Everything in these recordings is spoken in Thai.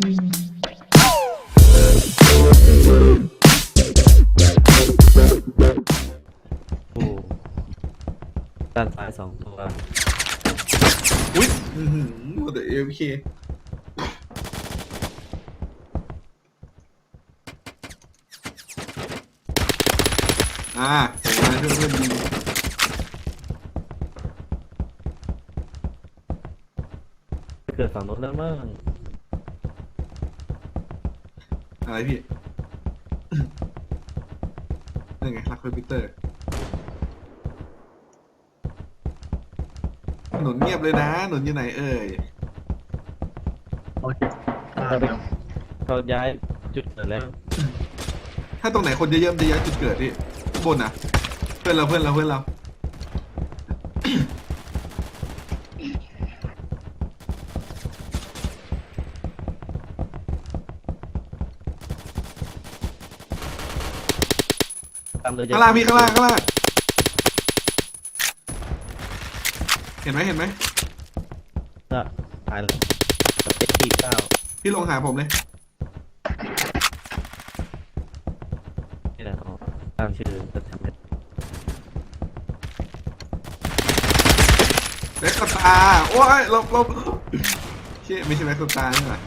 โอ้ด้านซ้ายสองตัวอุ้ยอื้อหือหมดแต่เอฟเคอ่าเห็นไหมเพื่อนเพื่อนยิงเกิดฝั่งโน้นแล้วมั้ง อะไรพี่ นั่นไงรักคอมพิวเตอร์หนุนเงียบเลยนะ หนุนอยู่ไหนเอ่ยโอเคตามแล้วเขาย้ายจุดเกิดแล้วถ้าตรงไหนคนเยอะๆมันจะย้ายจุดเกิดพี่ข้างบนนะเพื่อนเราเพื่อนเราเพื่อนเราามเลยข้างล่างพี่ข้างล่างข้างล่างเห็นไหมเห็นไหมก็ตายแล้วเจ็ดสี่เก้าพี่ลงหาผมเลยนี่แหละเอาตามชื่อจะทำเป็นแม็กซ์ตาร์โอ้ยหลบหลบเชี่ยไม่ใช่แม็กซ์ตาร์นี่หว่า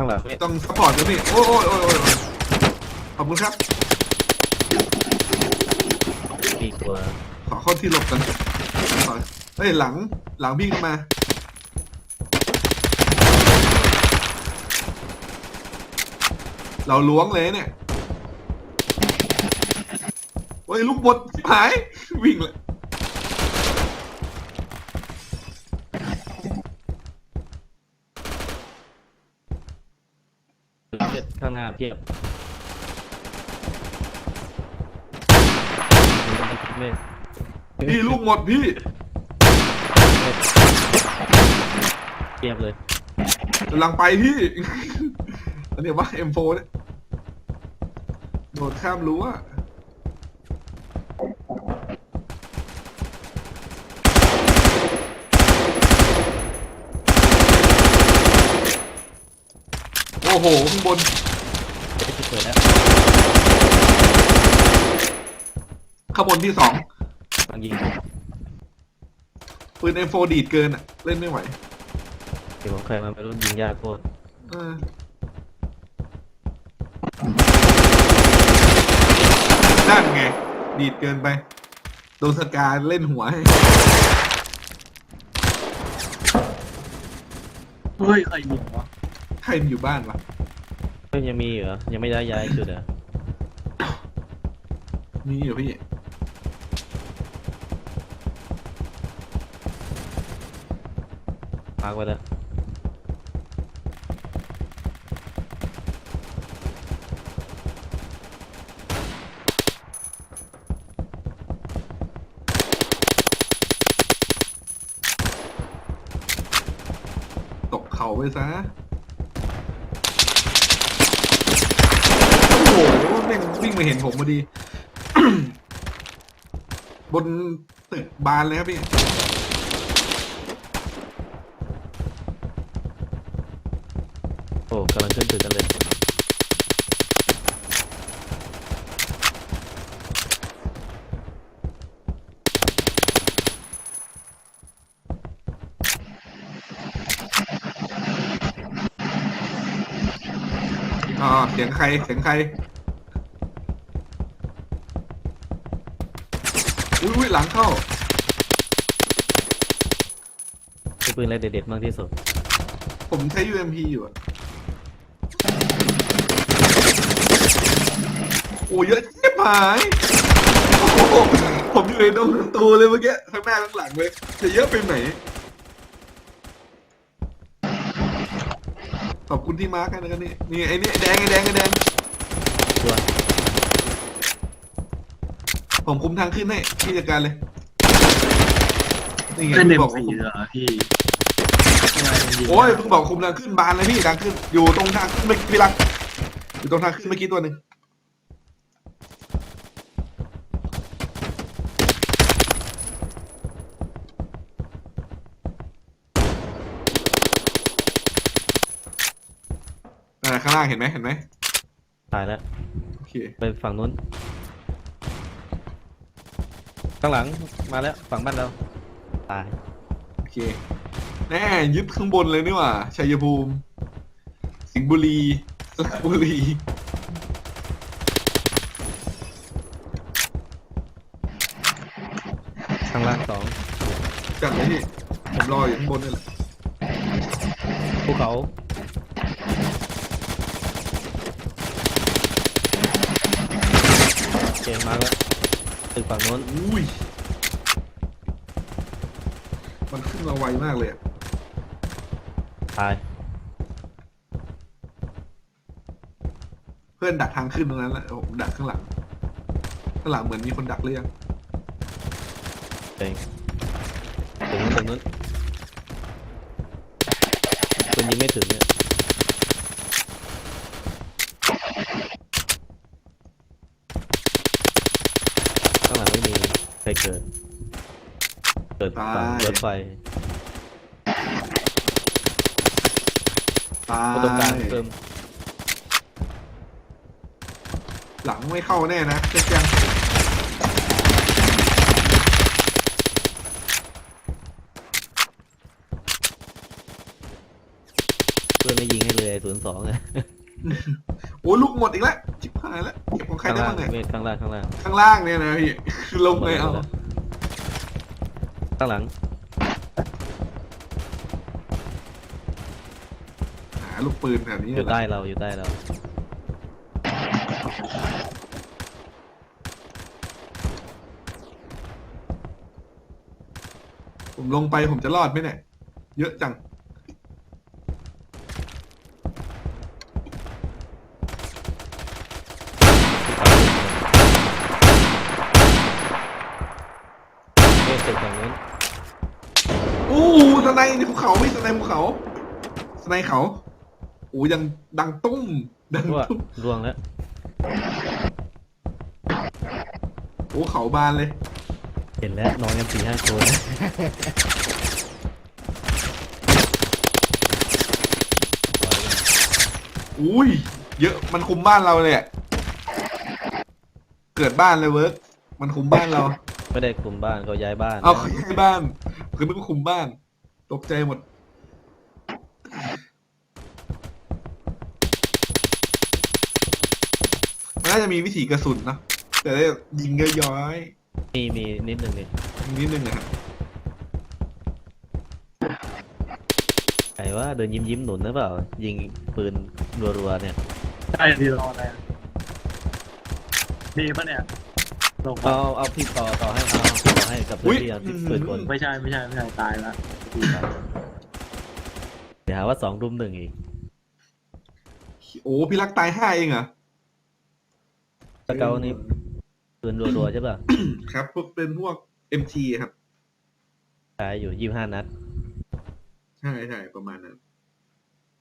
างหลังเนี่ยต้องซัพพอร์ตด้วยพี่โอ้ยโอ้ยโอ้ยโอ้ยโอ้ยขอบคุณครับ มีตัวขอเข้าที่หลบกันขอเฮ้ยหลังหลังพี่เข้ามาเราล้วงเลยเนี่ยโอ้ยลูกบดหาย วิ่งเลย เจ็ดข้างหน้าเพียบเมฆพี่ลูกหมดพี่เพียบเลยกำลังไปพี่ อันนี้ว่า M4 เนี่ยโดดข้ามรั้ว อ้โหข้างบนเจ็ดที่เปิดแล้วข้างบนที่สองบางยิงปืน M4 ดีดเกินอะ เล่นไม่ไหวเดี๋ยวผมเคยมาไปรุ่นยิงยากโคตรเออนั่นไง ดีดเกินไป โดนสกาเล่นหัวให้เฮ้ยใครยิงวะ ใครมันอยู่บ้านวะเฮ้ยยังมีเหรอ ยังไม่ได้ย้ายจุดเหรอมีอยู่พี่มาร์กไว้แล้วตกเขาไปซะ โอ้โหแม่งวิ่งมาเห็นผมพอดี บนตึกบานเลยครับพี่ โอ้กำลังขึ้นจุดกันเลยอ่าเสียงใคร เสียงใคร อุ้ยอุ้ยหลังเข้าคือปืนอะไรเด็ดๆมากที่สุด ผมใช้ UMP อยู่อะโอ้เยอะชิบหายโอ้โหผมอยู่ในตรงประตูเลยเมื่อกี้ข้างหน้าข้างหลังเลย จะเยอะไปไหน ขอบคุณที่มาร์กกันนะครับนี่นี่ไอ้นี่แดงไอ้แดงไอ้แดง ตัว ผมคุมทางขึ้นให้พี่จัดการเลยนี่ไงเล่พี่บอกผีเหรอพี่โอ้ยเพิ่งบอกคุมทางขึ้นบานเลยพี่ทางขึ้น อยู่ตรงทางขึ้นเมื่อกี้พี่รักอยู่ตรงทางขึ้นเมื่อกี้ตัวหนึ่งอ่ข้างล่างเห็นไหมเห็นไหมตายแล้วโอเค ไปฝั่งนู้น ข้างหลังมาแล้วฝั่งบ้านเราตายโอเค แน่ยึดข้างบนเลยนี่หว่าชัยภูมิ สิงห์บุรีสระบุรี ข้างล่างสองจัดเลยพี่ผมรออยู่ข้างบนนี่แหละภูเขาเกมมาแล้ว ตึกฝั่งนู้นอุ้ย มันขึ้นมาไวมากเลยอะตายเพื่อนดักทางขึ้นตรงนั้นแหละผมดักข้างหลัง ข้างหลังเหมือนมีคนดักเรียงเองตรงนู้นตรงนู้นคนยิงไม่ถึงเนี่ย ข้างหลังไม่มี ใครเกิด เกิดฝั่งรถไฟตาเอาตรงกลางยเพิ่มหลังไม่เข้าแน่นะเจ๊ยังเพื่อนไม่ยิงให้เลยศูนย์สองเลยโอ้ลูกหมดอีกแล้วชิบหายแล้วเก็บของ ใครข้างได้ล่างบ้างเนี่ยเมฆข้างล่างข้างล่างข้างล่างเนี่ยนะพี่ลงเลยเอาข้างหลังหาลูกปืนแบบนี้อยู่แหละใต้เราอยู่ใต้เราผมลงไปผมจะรอดไหมเนี่ยเยอะจัง เมฆตึกฝั่งนู้น อู้สไนในภูเขาพี่สไนภูเขาสไนเขาโอ้ยังดังตุ้มดังรั่วตุ้มร่วงแล้วโอ้เขาบานเลย เห็นแล้วนอนกันสี่ห้าคนอุ้ยเยอะมันคุมบ้านเราเลยอะเกิดบ้านเลยเวิร์กมันคุมบ้านเรา ไม่ได้คุมบ้านเขาย้ายบ้าน เอาเขาย้ายบ้านคือนึกว่าคุมบ้าน ตกใจหมด มันน่าจะมีวิถีกระสุนเนอะแต่ได้ยิงย้อยมีมีนิดหนึ่งนี่ๆนิดนึงอะครับใครว่าเดินยิ้มยิ้มๆหนุนหรือเปล่า ยิงปืนรัวๆเนี่ยใช่ดีรออะไรอะดีปะเนี่ยลงเอาเอาพี่ต่อต่อให้เอาต่อให้กับเพื่อนที่เอาที่ปืนกลไม่ใช่ไม่ใช่ไม่ใช่ตาย แล้วเดี๋ยวหาว่าสองรุมหนึ่งอีกโอ้พี่รักตายห้าเองเหรอสเกลนี่ปืนรัวๆใช่ป่ะครับพวกเป็นพวก MT ครับใช้อยู่ยี่ห้านัด ใช่ใช่ประมาณนั้น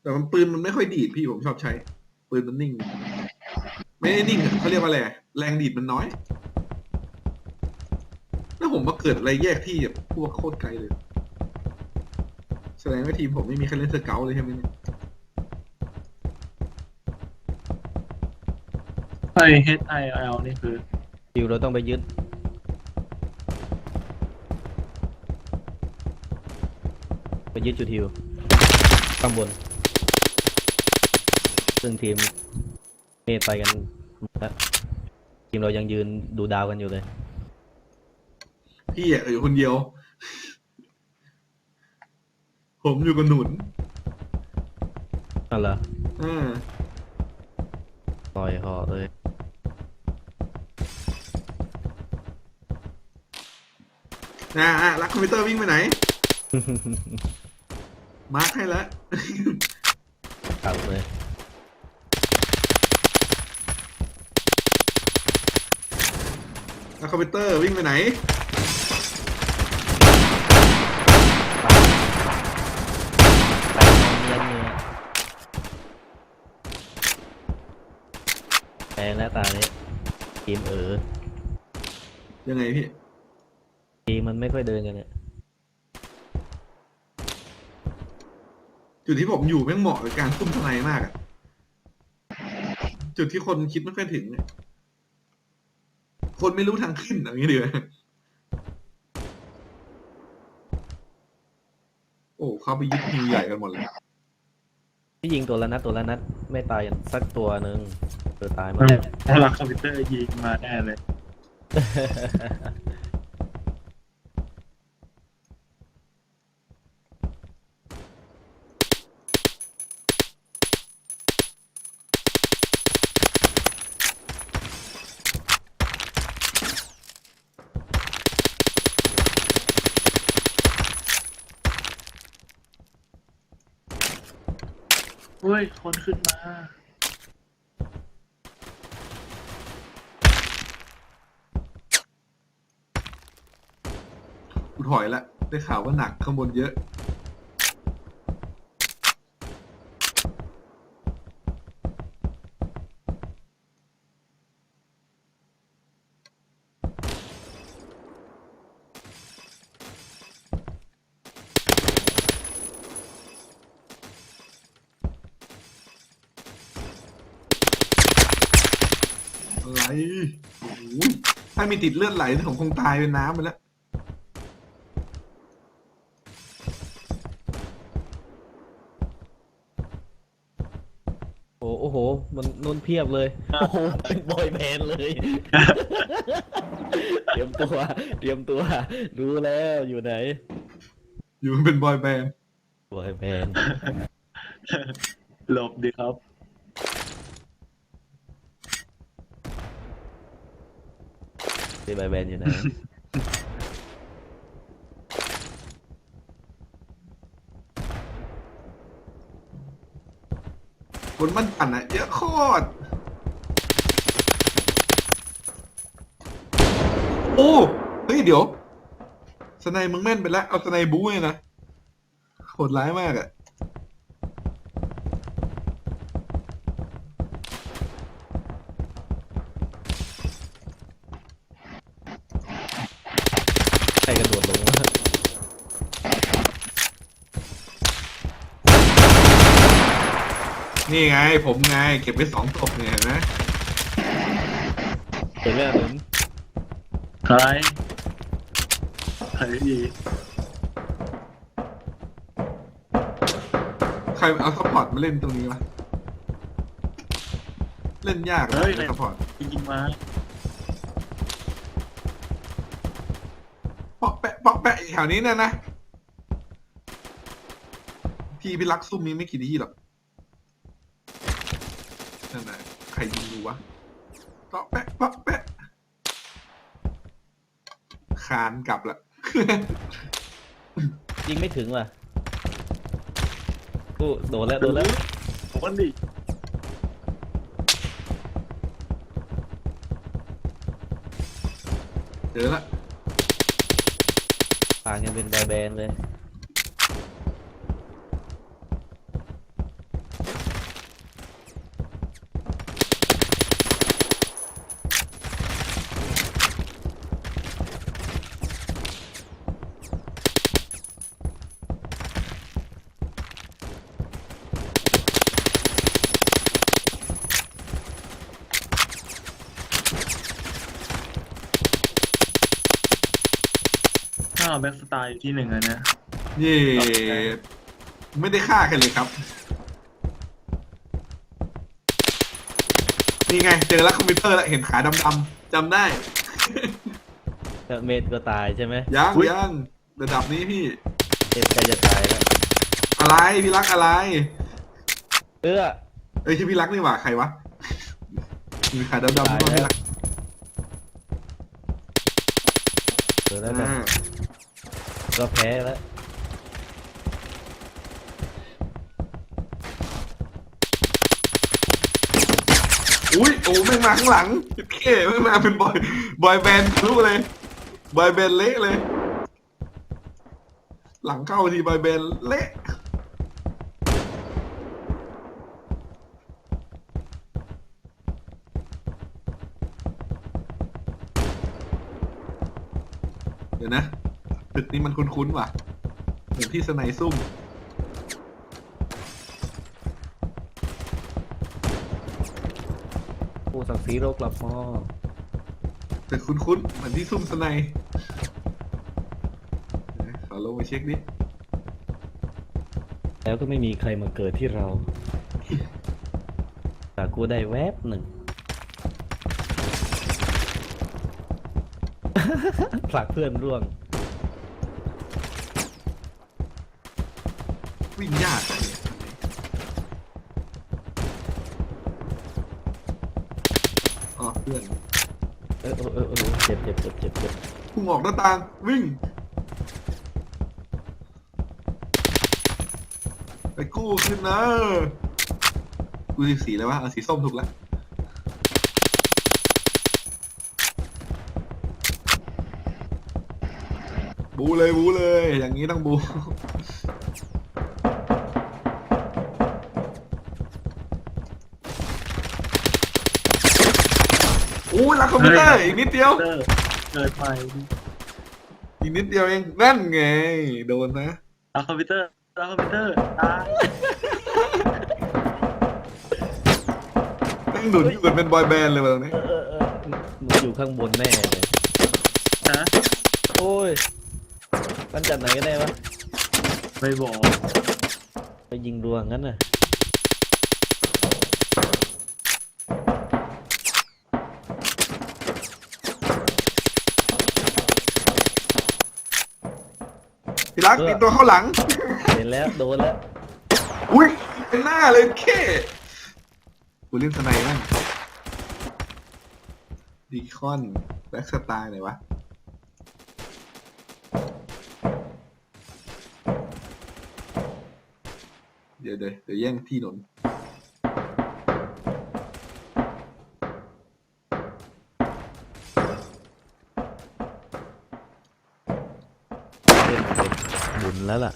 แต่มันปืนมันไม่ค่อยดีดพี่ผมชอบใช้ ปืนมันนิ่ง ไม่ได้นิ่งอะเขาเรียกว่าอะไรอะแรงดีดมันน้อย แล้วผมมาเกิดอะไรแยกที่แบบพวกโคตรไกลเลย แสดงว่าทีมผมไม่มีใครเล่นสเกลเลยใช่ไหมเนี่ยไอ้ H I L นี่คือคิวเราต้องไปยึด ไปยึดจุดทิวข้างบน ซึ่งทีมเมดไปกันหมดแล้วทีมเรายังยืนดูดาวกันอยู่เลย พี่อะอยู่คนเดียว ผมอยู่กับหนุนนั่นเหรออ่าต่อยหอเลย อ่าอะรักคอมพิวเตอร์วิ่งไปไหน มาร์คให้แล้วกลับเลยรักคอมพิวเตอร์วิ่งไปไหน ไปเนียนเนื้อ แพงแล้วตานี้ทีมเออยังไงพี่ ทีมมันไม่ค่อยเดินกันเนี่ยจุดที่ผมอยู่แม่งเหมาะกับการซุ่มทนายมากอะจุดที่คนคิดไม่ค่อยถึงเนี่ยคนไม่รู้ทางขึ้นอย่างนี้ดีกว่าโอ้ เข้าไปยึดฮิวใหญ่กันหมดเลย ที่ยิงตัวละนัดตัวละนัดไม่ตายสักตัวหนึ่งเออตายหมดพลังคอมพิวเตอร์ยิงมาแน่เลย ย คนขึ้นมา กูถอยละ ได้ข่าวว่าหนักข้างบนเยอะ โอ้โหถ้ามีติดเลือดไหลผมคงตายเป็นน้ำไปแล้วโอ้โอ้โห มันนุ่นเพียบเลย โอ้โหเป็นบอยแบนด์เลย เตรียมตัว เตรียมตัว รู้แล้วอยู่ไหน อยู่เป็นบอยแบนด์บอยแบนด์หลบดีครับ ที่บอยแบนอยู่ไหนบนบ้านปั่นอะเยอะโคตร โอ้ เฮ้ย เดี๋ยว สไนมึงแม่นไปแล้ว เอาสไนบู๊เลยนะ โหดร้ายมากอะ ใครกระโดดลงวะ นี่ไง ผมไง เก็บไว้สองศพเนี่ยเห็นไหมเห็นไหมหนุนใครใครดีใครเอาซัพพอร์ตมาเล่นตรงนี้วะ เล่นยากนะเฮ้ยซัพพอร์ตยิงมาเปาะแปะเปาะแปะแถวนี้เนี่ยนะ ที่พี่รักซุ่มนี้ไม่กี่ที่หรอก นั่นน่ะใครยิงดูวะเปาะแปะเปาะแปะคานกลับละ ยิงไม่ถึงว่ะกูโดนแล้วโดนแล้วผมก็ดิเจอละ ผ่านกันเป็นบอยแบนด์เลย แบ็กสไตล์อยู่ที่หนึ่งอะนะ เย่ไม่ได้ฆ่ากันเลยครับ นี่ไง เจอแล้วคอมพิวเตอร์แล้วเห็นขาดำๆจำได้แล้วเมดก็ตายใช่ไหมยังอุ๊ย ยังระดับนี้พี่เมดใกล้จะตายแล้วอะไรพี่รักอะไร เอื้อ เอ้ยชื่อพี่รักนี่หว่าใครวะมีขาดำๆตายนี่แล้วว่าพี่รัก เจอแล้วนะ อ่า ก็แพ้แล้ว อุ้ยโอ้ไม่งมาข้างหลังเท่ไม่งมาเป็นบอยบอยแบนด์รู้เลยบอยแบนด์เละเลย หลังเข้าทีบอยแบนด์เละเดี๋ยวนะ ตึกนี้มันคุ้นๆว่ะเหมือนที่สไนซุ่มสั่งสีโรกลับมอแต่คุ้นๆเหมือนที่ซุ่มสไนด์ขอลงไปเช็คดิแล้วก็ไม่มีใครมาเกิดที่เราแต่กูได้แวบหนึ่งผลักเพื่อนร่วง วิ่งยากอะเนี่ยอ๋อเพื่อนเออเออเออเออเจ็บเจ็บเจ็บเจ็บเจ็บพุ่งออกหน้าต่างวิ่ง ไปกู้ขึ้นนะกูสีสีอะไรวะเอาสีส้มถูกแล้วบูเลยบูเลย อย่างนี้ต้องบู อ้ยรักคอมพิวเตอร์อีกนิดเดียวเตอร์เกิดใหม่อีกนิดเดียวเองนั่นไง โดนนะเอาคอมพิวเตอร์เอาคอมพิวเตอร์ตายนั่งหนุนอยู่กันเป็นบอยแบนด์เลยแบบนี้ เออเออเออมึงอยู่ข้างบนแน่เลยนะโอ้ย มันจัดไหนกันได้วะไม่บอก ไปยิงรัวงั้นน่ะ พี่รักมีตัวเข้าหลัง เห็นแล้วโดนแล้ว อุ้ยเป็นหน้าเลยแค่กูเล่นสไนด์บ้างดีคอนแบ็กสไตล์ไหนวะเดี๋ยวเดี๋ยวเดี๋ยวแย่งที่หนน แล้วล่ะ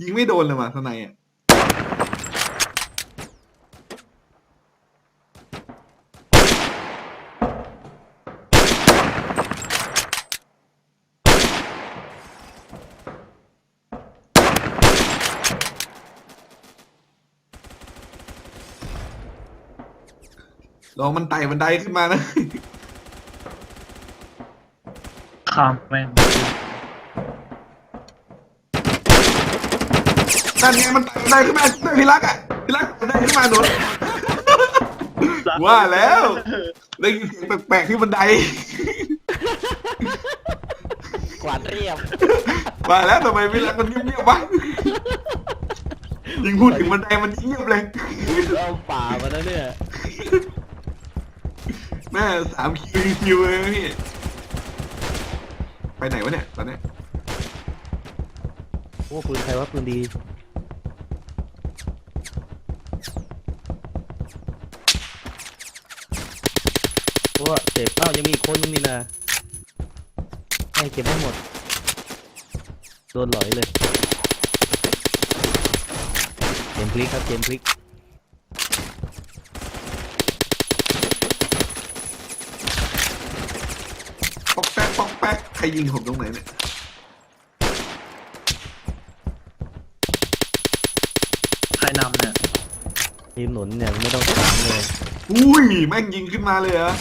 ยิงไม่โดนเลยว่ะสไนด์อะ ลองมันไต่บันไดขึ้นมานะ ข้ามแม่งนั่นไงมันไต่บันไดขึ้นมาได้พี่รักอะพี่รักบันไดขึ้นมาหนุน ว่าแล้ว ได้ยินเสียงแปลกๆที่บันได กวาดเรียบว่าแล้วทำไมพี่รักมันเงียบๆวะยิงพูดถึงบันไดมันเงียบเลยเอาป่ามาแล้วเนี่ย แม่สามคิวคิวเลยนะพี่ ไปไหนวะเนี่ยตอนเนี้ยโอ้ปืนใครวะปืนดีโอ้เจ็บเอ้ายังมีอีกคนนึงนี่นะให้เก็บให้หมด โดนหลอยเลย เกมพลิกครับเกมพลิก ปอกแป๊กปอกแป๊กใค รยิงผมตรงไหนเนี่ยใครนำเนี่ยทีมหนุนเนี่ยไม่ต้องถามเลยอุ้ยแม่งยิงขึ้นมาเลยเหรอ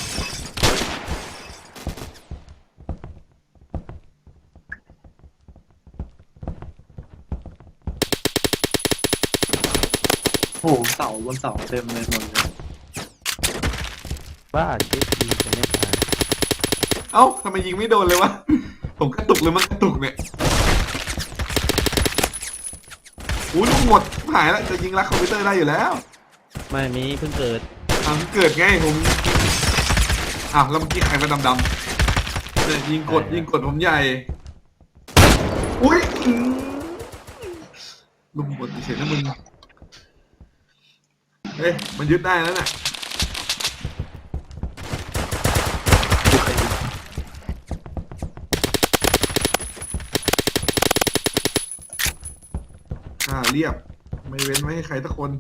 โอ้โหเสาบนเสาเต็มเลยหมดเลยบ้าเช็คทีจะไม่ตาย เอ้าทำไมยิงไม่โดนเลยวะ ผมกระตุกเลยมันกระตุกเนี่ยอู้ลูกหมดหายแล้วจะยิงรักคอมพิวเตอร์ได้อยู่แล้วไม่มีเพิ่งเกิดอ่าเกิดไงผมอ้าวแล้วเมื่อกี้ใครมาดำๆเนี่ยยิงกดยิงกดผมใหญ่ อุ้ยอื้อลุมหมดเฉยๆนะมึง เฮ้ยมันยึดได้แล้วน่ะ กูเคยดู อ่า เรียบ ไม่เว้นไม่ให้ใครสักคน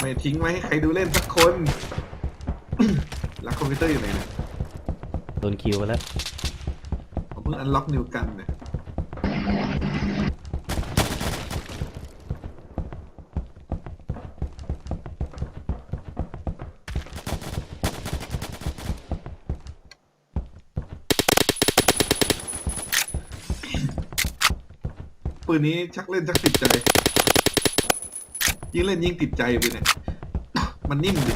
ไม่ทิ้งไว้ให้ใครดูเล่นสักคนแล้วคอมพิวเตอร์อยู่ไหนเนี่ย โดนคิวไปแล้ว ผมเพิ่งอันล็อกนิวกันเนี่ย ปืนนี้ชักเล่นชักติดใจยิ่งเล่นยิ่งติดใจปืนเนี่ย มันนิ่มดิ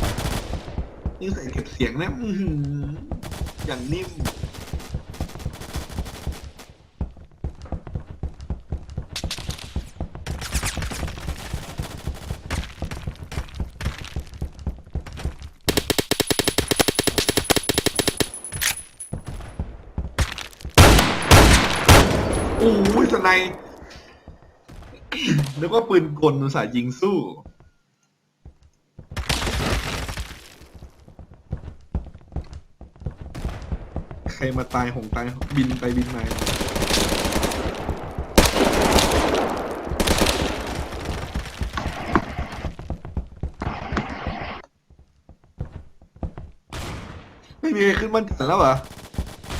ยิ่งใส่เก็บเสียงนะอืออย่างนิ่ม โอ้ยสไนป์ นึกว่าปืนกลอุตส่าห์ยิงสู้ ใครมาตายหงตายบินไปบินมาไม่มีใครขึ้นบ้านจันแล้วเหรอ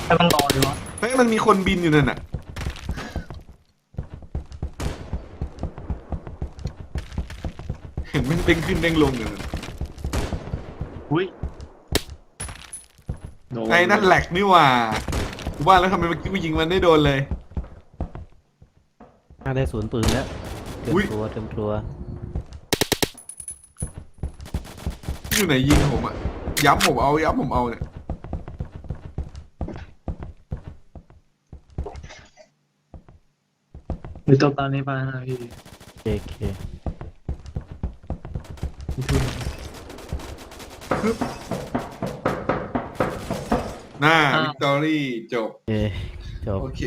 ให้มันรอดีวะเฮ้ยมันมีคนบินอยู่นั่นน่ะ เห็นมันเด้งขึ้นเด้งลงอยู่นั่นอุ้ยโดไอ้นั่นแหลกนี่หว่ากูว่าแล้วทำไมเมื่อกี้กูยิงมันได้โดนเลยน่าได้ศูนย์ปืนแล้วเตรียอุ๊มยตัวเตรียมตัวอยู่ไหนยิงผมอะย้ำผมเอาย้ำผมเอาเนี่ยมีตัวตานี้ไปนะพี่เคเค มีทุน หน้าวิกตอรี่จบเคจบ โอเค